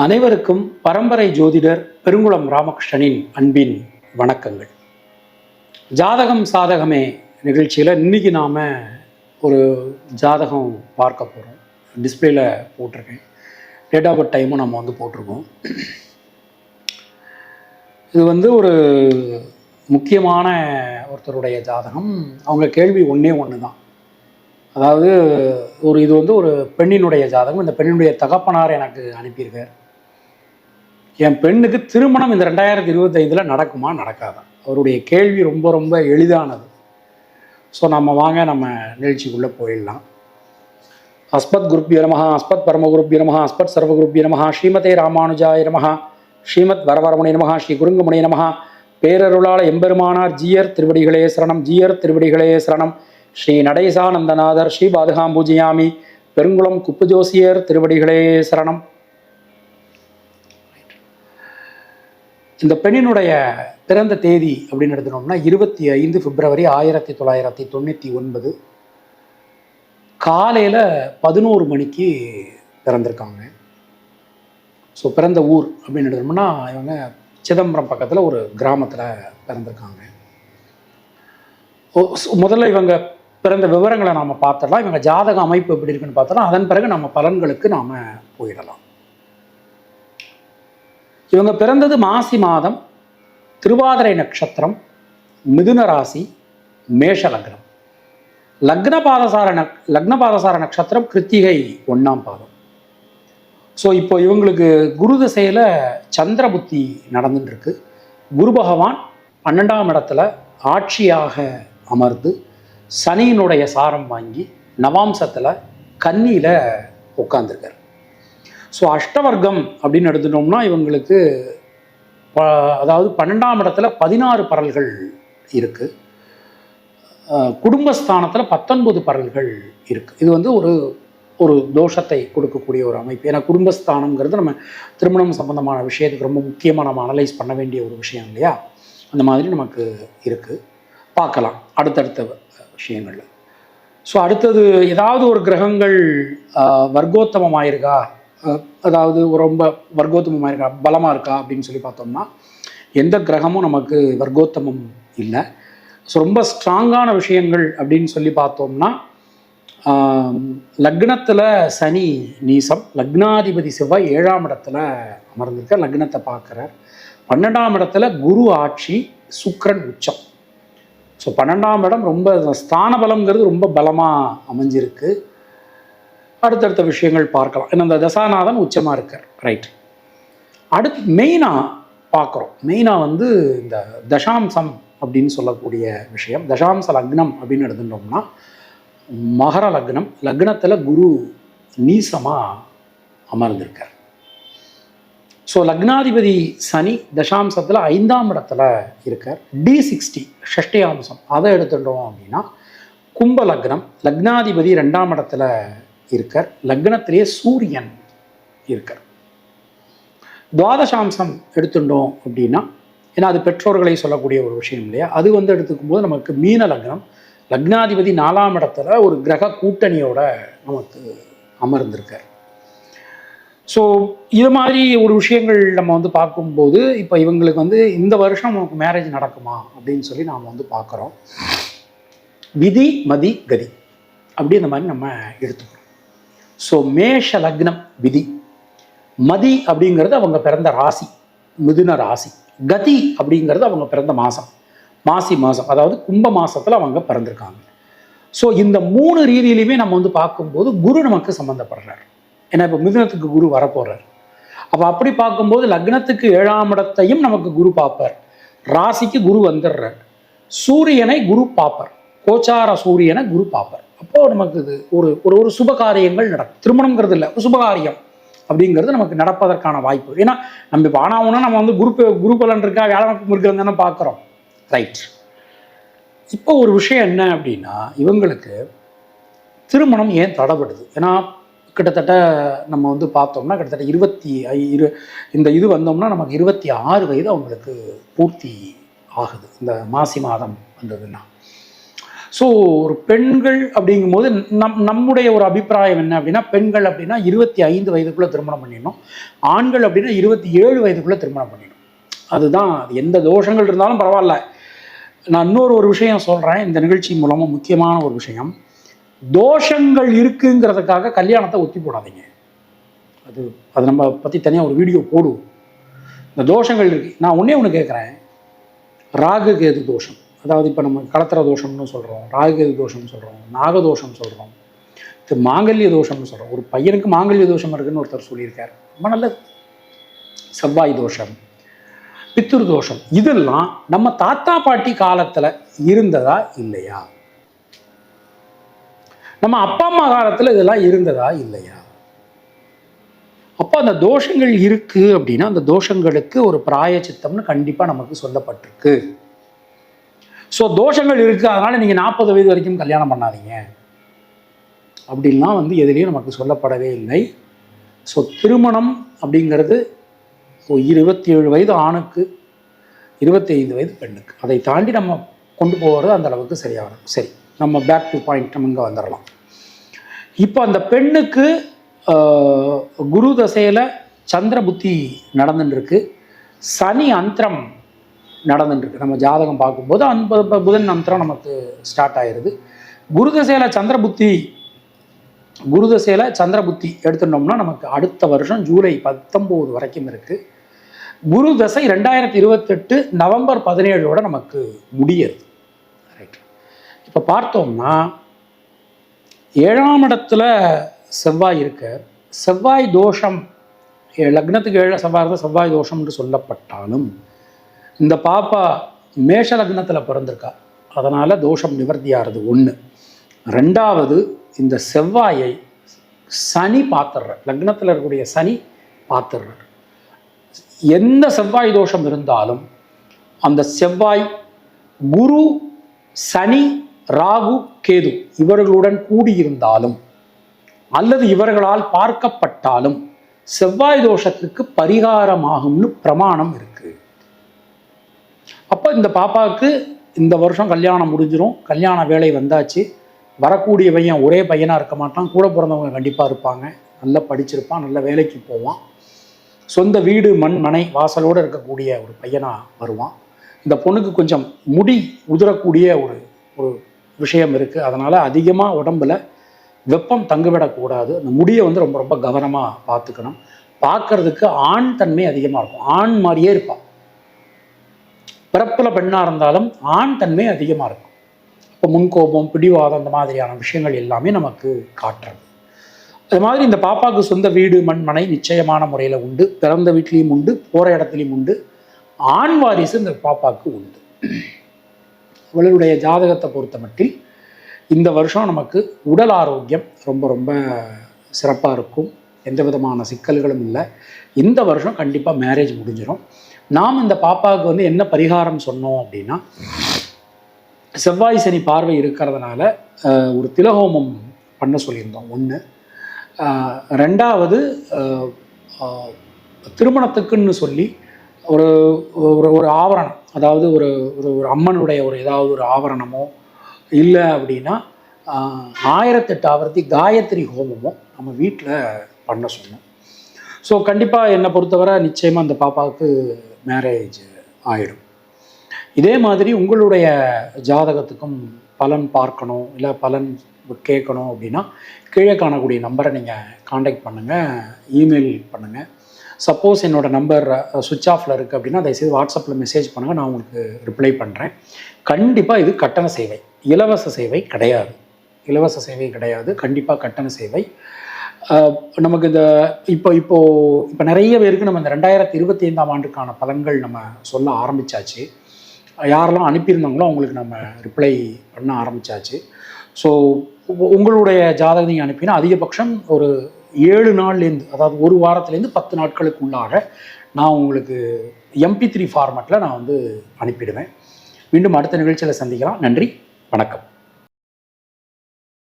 அனைவருக்கும் பரம்பரை ஜோதிடர் பெருங்குளம் ராமகிருஷ்ணனின் அன்பின் வணக்கங்கள். ஜாதகம் சாதகமே நிகழ்ச்சியில் இன்னைக்கு நாம் ஒரு ஜாதகம் பார்க்க போகிறோம் டிஸ்பிளேல போட்டிருக்கேன். டேட் ஆஃப் பர்த் டைமும் நம்ம வந்து போட்டிருக்கோம். இது வந்து ஒரு முக்கியமான ஒருத்தருடைய ஜாதகம். அவங்க கேள்வி ஒன்றே ஒன்று தான் அதாவது ஒரு இது வந்து ஒரு பெண்ணினுடைய ஜாதகம். இந்த பெண்ணினுடைய தகப்பனார் எனக்கு அனுப்பியிருக்கார். என் பெண்ணுக்கு திருமணம் இந்த ரெண்டாயிரத்தி இருபத்தைந்தில் நடக்குமா? நடக்காதா. அவருடைய கேள்வி ரொம்ப ரொம்ப எளிதானது. ஸோ நம்ம வாங்க நம்ம நிகழ்ச்சிக்குள்ளே போயிடலாம். அஸ்மத் குருப்பிய நமஹா அஸ்மத் பரமகுருப்பிய நமஹா அஸ்மத் சர்வகுருப்பிய நமஹா ஸ்ரீமதே ராமானுஜாய நமஹா ஸ்ரீமத் வரவரமுனை நமஹா ஸ்ரீ குருங்குமுனை நமஹா பேரருளாள எம்பெருமானார் ஜீயர் திருவடிகளே சரணம் ஜீயர் திருவடிகளே சரணம் ஸ்ரீ நடேசானந்தநாதர் ஸ்ரீ பாதுகாம்பூஜியாமி பெருங்குளம் குப்பு ஜோசியர் திருவடிகளே சரணம். இந்த பெண்ணினுடைய பிறந்த தேதி அப்படின்னு எடுத்துனோம்னா இருபத்தி ஐந்து பிப்ரவரி ஆயிரத்தி தொள்ளாயிரத்தி தொண்ணூற்றி ஒன்பது. காலையில் பதினோரு மணிக்கு பிறந்திருக்காங்க. ஸோ பிறந்த ஊர் அப்படின்னு எடுத்தோம்னா இவங்க சிதம்பரம் பக்கத்தில் ஒரு கிராமத்தில் பிறந்திருக்காங்க. முதல்ல இவங்க பிறந்த விவரங்களை நாம் பார்த்துடலாம். இவங்க ஜாதக அமைப்பு எப்படி இருக்குன்னு பார்த்தோம்னா அதன் பிறகு நம்ம பலன்களுக்கு நாம் போயிடலாம். இவங்க பிறந்தது மாசி மாதம் திருவாதிரை நட்சத்திரம் மிதுன ராசி மேஷ லக்னம். லக்ன பாதசார நக் லக்ன பாதசார நட்சத்திரம் கிருத்திகை ஒன்றாம் பாதம். ஸோ இப்போ இவங்களுக்கு குரு திசையில் சந்திர புத்தி நடந்துட்டு குரு பகவான் பன்னெண்டாம் இடத்துல ஆட்சியாக அமர்ந்து சனியினுடைய சாரம் வாங்கி நவாம்சத்தில் கன்னியில் உட்காந்துருக்கார் ஸோ அஷ்டவர்க்கம் அப்படின்னு எடுத்துட்டோம்னா இவங்களுக்கு அதாவது பன்னெண்டாம் இடத்துல பதினாறு பரல்கள் இருக்குது குடும்பஸ்தானத்தில் பத்தொன்பது பரல்கள் இருக்குது இது வந்து ஒரு ஒரு தோஷத்தை கொடுக்கக்கூடிய ஒரு அமைப்பு. ஏன்னா குடும்பஸ்தானங்கிறது நம்ம திருமணம் சம்பந்தமான விஷயத்துக்கு ரொம்ப முக்கியமாக நம்ம அனலைஸ் பண்ண வேண்டிய ஒரு விஷயம் இல்லையா? அந்த மாதிரி நமக்கு இருக்குது பார்க்கலாம். அடுத்தடுத்த விஷயங்களில். ஸோ அடுத்தது ஏதாவது ஒரு கிரகங்கள் ஆஹ், வர்க்கோத்தமமாயிருக்கா? அதாவது ரொம்ப வர்க்கோத்தமமாக இருக்கா பலமாக இருக்கா அப்படின்னு சொல்லி பார்த்தோம்னா எந்த கிரகமும் நமக்கு வர்க்கோத்தமம் இல்லை. ஸோ ரொம்ப ஸ்ட்ராங்கான விஷயங்கள் அப்படின்னு சொல்லி பார்த்தோம்னா லக்னத்தில் சனி நீசம் லக்னாதிபதி செவ்வாய் ஏழாம் இடத்துல அமர்ந்திருக்க லக்னத்தை பார்க்குறார். பன்னெண்டாம் இடத்துல குரு ஆட்சி சுக்ரன் உச்சம். ஸோ பன்னெண்டாம் இடம் ரொம்ப ஸ்தான பலம்ங்கிறது ரொம்ப பலமாக அமைஞ்சிருக்கு. அடுத்தடுத்த விஷயங்கள் பார்க்கலாம். ஏன்னா இந்த தசாநாதன் உச்சமாக இருக்கார். ரைட் அடுத்து மெயினாக பார்க்குறோம். மெயினாக வந்து இந்த தசாம்சம் அப்படின்னு சொல்லக்கூடிய விஷயம். தசாம்ச லக்னம் அப்படின்னு எடுத்துட்டோம்னா மகர லக்னம். லக்னத்தில் குரு நீசமாக அமர்ந்திருக்கார். ஸோ லக்னாதிபதி சனி தசாம்சத்தில் ஐந்தாம் இடத்துல இருக்கார். டி சிக்ஸ்டி ஷஷ்டி அம்சம் அதை எடுத்துட்டோம் அப்படின்னா கும்ப லக்னம். லக்னாதிபதி ரெண்டாம் இடத்துல இருக்கார். லக்னத்திலேயே சூரியன் இருக்கார். துவாதசாம்சம் எடுத்துட்டோம் அப்படின்னா ஏன்னா அது பெற்றோர்களை சொல்லக்கூடிய ஒரு விஷயம் இல்லையா? அது வந்து எடுத்துக்கும் போது நமக்கு மீன லக்னம். லக்னாதிபதி நாலாம் இடத்துல ஒரு கிரக கூட்டணியோட நமக்கு அமர்ந்திருக்கார். ஸோ இது மாதிரி ஒரு விஷயங்கள் நம்ம வந்து பார்க்கும்போது இப்போ இவங்களுக்கு வந்து இந்த வருஷம் நமக்கு மேரேஜ் நடக்குமா அப்படின்னு சொல்லி நாம் வந்து பார்க்குறோம். விதி மதி கதி. அப்படி இந்த மாதிரி நம்ம எடுத்துக்கிறோம். ஸோ மேஷ லக்னம் விதி. மதி அப்படிங்கிறது அவங்க பிறந்த ராசி மிதுன ராசி. கதி அப்படிங்கிறது அவங்க பிறந்த மாதம் மாசி மாதம் அதாவது கும்ப மாதத்தில் அவங்க பிறந்திருக்காங்க. ஸோ இந்த மூணு ரீதியிலையுமே நம்ம வந்து பார்க்கும்போது குரு நமக்கு சம்மந்தப்படுறார் ஏன்னா இப்போ மிதுனத்துக்கு குரு வரப்போகிறார் அப்போ அப்படி பார்க்கும்போது லக்னத்துக்கு ஏழாம் இடத்தையும் நமக்கு குரு பார்ப்பார். ராசிக்கு குரு வந்துடுறார். சூரியனை குரு பார்ப்பார். கோச்சார சூரியனை குரு பார்ப்பார். அப்போ நமக்கு இது ஒரு ஒரு ஒரு சுப காரியங்கள் நடக்கும். திருமணம்ங்கிறது இல்லை ஒரு சுபகாரியம் அப்படிங்கிறது நமக்கு நடப்பதற்கான வாய்ப்பு. ஏன்னா நம்ம இப்போ ஆனாவுனா நம்ம வந்து குரூப் ப- குரு பலன் இருக்கா வியாழனுக்கு இருக்கிறது தானே பார்க்குறோம். ரைட் இப்போ ஒரு விஷயம் என்ன அப்படின்னா இவங்களுக்கு திருமணம் ஏன் தடைபடுது? ஏன்னா கிட்டத்தட்ட நம்ம வந்து பார்த்தோம்னா கிட்டத்தட்ட இருபத்தி ஐ- இரு இந்த இது வந்தோம்னா நமக்கு இருபத்தி ஆறு வயது அவங்களுக்கு பூர்த்தி ஆகுது. இந்த மாசி மாதம் வந்ததுன்னா. ஸோ ஒரு பெண்கள் அப்படிங்கும்போது நம் நம்முடைய ஒரு அபிப்பிராயம் என்ன அப்படின்னா பெண்கள் அப்படின்னா இருபத்தி ஐந்து வயதுக்குள்ளே திருமணம் பண்ணிடணும். ஆண்கள் அப்படின்னா இருபத்தி ஏழு வயதுக்குள்ளே திருமணம் பண்ணிடணும். அதுதான் அது எந்த தோஷங்கள் இருந்தாலும் பரவாயில்ல. நான் இன்னொரு ஒரு விஷயம் சொல்கிறேன் இந்த நிகழ்ச்சி மூலமாக முக்கியமான ஒரு விஷயம். தோஷங்கள் இருக்குங்கிறதுக்காக கல்யாணத்தை ஒத்தி போடாதீங்க. அது அது நம்ம பற்றி தனியாக ஒரு வீடியோ போடுவோம். இந்த தோஷங்கள் இருக்கு. நான் ஒன்றே ஒன்று கேட்குறேன் ராகு கேது தோஷம். அதாவது இப்போ நம்ம கலத்திர தோஷம்னு சொல்கிறோம் ராகு தோஷம்னு சொல்கிறோம் நாகதோஷம் சொல்கிறோம் இது மாங்கல்ய தோஷம்னு சொல்கிறோம் ஒரு பையனுக்கு மாங்கல்ய தோஷம் இருக்குன்னு ஒருத்தர் சொல்லியிருக்கார். ரொம்ப நல்லது. செவ்வாய் தோஷம் பித்துரு தோஷம் இதெல்லாம் நம்ம தாத்தா பாட்டி காலத்தில் இருந்ததா இல்லையா? நம்ம அப்பா அம்மா காலத்தில் இதெல்லாம் இருந்ததா இல்லையா? அப்போ அந்த தோஷங்கள் இருக்குது அப்படின்னா அந்த தோஷங்களுக்கு ஒரு பிராயச்சித்தம்னு கண்டிப்பாக நமக்கு சொல்லப்பட்டிருக்கு. ஸோ தோஷங்கள் இருக்குது அதனால் நீங்கள் நாற்பது வயது வரைக்கும் கல்யாணம் பண்ணாதீங்க. அப்படின்லாம் வந்து எதுலேயும் நமக்கு சொல்லப்படவே இல்லை. ஸோ திருமணம் அப்படிங்கிறது ஸோ இருபத்தி ஏழு வயது ஆணுக்கு இருபத்தைந்து வயது பெண்ணுக்கு. அதை தாண்டி நம்ம கொண்டு போகிறது அந்த அளவுக்கு சரியாக வரும். சரி நம்ம பேக் டு பாயிண்ட் நம்ம இங்கே வந்துடலாம் இப்போ அந்த பெண்ணுக்கு குரு தசையில் சந்திர புத்தி நடந்துட்டுருக்கு சனி அந்தரம் நடந்துட்டுருக்கு நம்ம ஜாதகம் பார்க்கும்போது அந்த புதன் நந்திரம் நமக்கு ஸ்டார்ட் ஆயிடுது குருதசையில் சந்திர புத்தி குரு சந்திர புத்தி எடுத்துட்டோம்னா நமக்கு அடுத்த வருஷம் ஜூலை பத்தொம்போது வரைக்கும் இருக்குது குரு தசை ரெண்டாயிரத்தி இருபத்தெட்டு நவம்பர் பதினேழோட நமக்கு முடியுது ரைட் இப்போ பார்த்தோம்னா ஏழாம் இடத்துல செவ்வாய் இருக்க செவ்வாய் தோஷம் லக்னத்துக்கு ஏழ செவ்வாய் இருந்தால் செவ்வாய் தோஷம்னு சொல்லப்பட்டாலும் இந்த பாப்பா மேஷ லக்னத்தில் பிறந்திருக்கா. அதனால் தோஷம் நிவர்த்தியாகிறது ஒன்று ரெண்டாவது இந்த செவ்வாயை சனி பார்த்துடுற லக்னத்தில் இருக்கக்கூடிய சனி பார்த்துடுறார் எந்த செவ்வாய் தோஷம் இருந்தாலும் அந்த செவ்வாய் குரு சனி ராகு கேது இவர்களுடன் கூடியிருந்தாலும் அல்லது இவர்களால் பார்க்கப்பட்டாலும் செவ்வாய் தோஷத்திற்கு பரிகாரமாகும்னு பிரமாணம் இருக்குது அப்போ இந்த பாப்பாவுக்கு இந்த வருஷம் கல்யாணம் முடிஞ்சிடும் கல்யாண வேலை வந்தாச்சு. வரக்கூடிய பையன் ஒரே பையனாக இருக்க மாட்டான். கூட பிறந்தவங்க கண்டிப்பாக இருப்பாங்க. நல்லா படிச்சிருப்பான். நல்ல வேலைக்கு போவான். சொந்த வீடு மண் மனை வாசலோடு இருக்கக்கூடிய ஒரு பையனாக வருவான். இந்த பொண்ணுக்கு கொஞ்சம் முடி உதிரக்கூடிய ஒரு ஒரு விஷயம் இருக்குது அதனால் அதிகமாக உடம்பில் வெப்பம் தங்குவிடக்கூடாது அந்த முடியை வந்து ரொம்ப ரொம்ப கவனமாக பார்த்துக்கணும். பார்க்கறதுக்கு ஆண் தன்மை அதிகமாக இருக்கும். ஆண் மாதிரியே இருப்பான் பிறப்பில் பெண்ணாக இருந்தாலும் ஆண் தன்மை அதிகமாக இருக்கும். இப்போ முன்கோபம் பிடிவாதம் இந்த மாதிரியான விஷயங்கள் எல்லாமே நமக்கு காட்டுறது. அது மாதிரி இந்த பாப்பாவுக்கு சொந்த வீடு மண் மனை நிச்சயமான முறையில் உண்டு. பிறந்த வீட்லேயும் உண்டு போகிற இடத்துலையும் உண்டு. ஆண் வாரிசு இந்த பாப்பாவுக்கு உண்டு. அவளுடைய ஜாதகத்தை பொறுத்த மட்டில் இந்த வருஷம் நமக்கு உடல் ஆரோக்கியம் ரொம்ப ரொம்ப சிறப்பாக இருக்கும். எந்த விதமான சிக்கல்களும் இல்லை. இந்த வருஷம் கண்டிப்பாக மேரேஜ் முடிஞ்சிடும் நாம் இந்த பாப்பாவுக்கு வந்து என்ன பரிகாரம் சொன்னோம் அப்படின்னா செவ்வாய் சனி பார்வை இருக்கிறதுனால ஒரு திலஹோமம் பண்ண சொல்லியிருந்தோம். ஒன்று ரெண்டாவது திருமணத்துக்குன்னு சொல்லி ஒரு ஒரு ஒரு ஆவரணம். அதாவது ஒரு ஒரு ஒரு அம்மனுடைய ஒரு ஏதாவது ஒரு ஆவரணமோ இல்லை அப்படின்னா ஆயிரத்தெட்டு ஆவர்த்தி காயத்ரி ஹோமமோ நம்ம வீட்டில் பண்ண சொன்னேன் ஸோ கண்டிப்பாக என்னை பொறுத்தவரை நிச்சயமாக அந்த பாப்பாவுக்கு மேரேஜ் ஆயிடும். இதே மாதிரி உங்களுடைய ஜாதகத்துக்கும் பலன் பார்க்கணும் இல்லை பலன் கேட்கணும் அப்படின்னா கீழே காணக்கூடிய நம்பரை நீங்கள் காண்டாக்ட் பண்ணுங்கள் இமெயில் பண்ணுங்கள் சப்போஸ் என்னோடய நம்பர் சுவிட்ச் ஆஃபில் இருக்குது அப்படின்னா தயவுசெய்து வாட்ஸ்அப்பில் மெசேஜ் பண்ணுங்கள் நான் உங்களுக்கு ரிப்ளை பண்ணுறேன் கண்டிப்பாக இது கட்டண சேவை. இலவச சேவை கிடையாது. இலவச சேவை கிடையாது. கண்டிப்பாக கட்டண சேவை நமக்கு இந்த இப்போ இப்போ இப்போ நிறைய பேருக்கு நம்ம இந்த ரெண்டாயிரத்தி இருபத்தி ஐந்தாம் ஆண்டுக்கான பலன்கள் நம்ம சொல்ல ஆரம்பிச்சாச்சு. யாரெல்லாம் அனுப்பியிருந்தாங்களோ அவங்களுக்கு நம்ம ரிப்ளை பண்ண ஆரம்பிச்சாச்சு. ஸோ உங்களுடைய ஜாதகம் நீங்கள் அனுப்பினா அதிகபட்சம் ஒரு ஏழு நாள்லேருந்து அதாவது ஒரு வாரத்துலேருந்து பத்து நாட்களுக்கு உள்ளாக நான் உங்களுக்கு எம்பி த்ரீ ஃபார்மேட்டில் நான் வந்து அனுப்பிடுவேன். மீண்டும் அடுத்த நிகழ்ச்சியில் சந்திக்கலாம். நன்றி. வணக்கம்.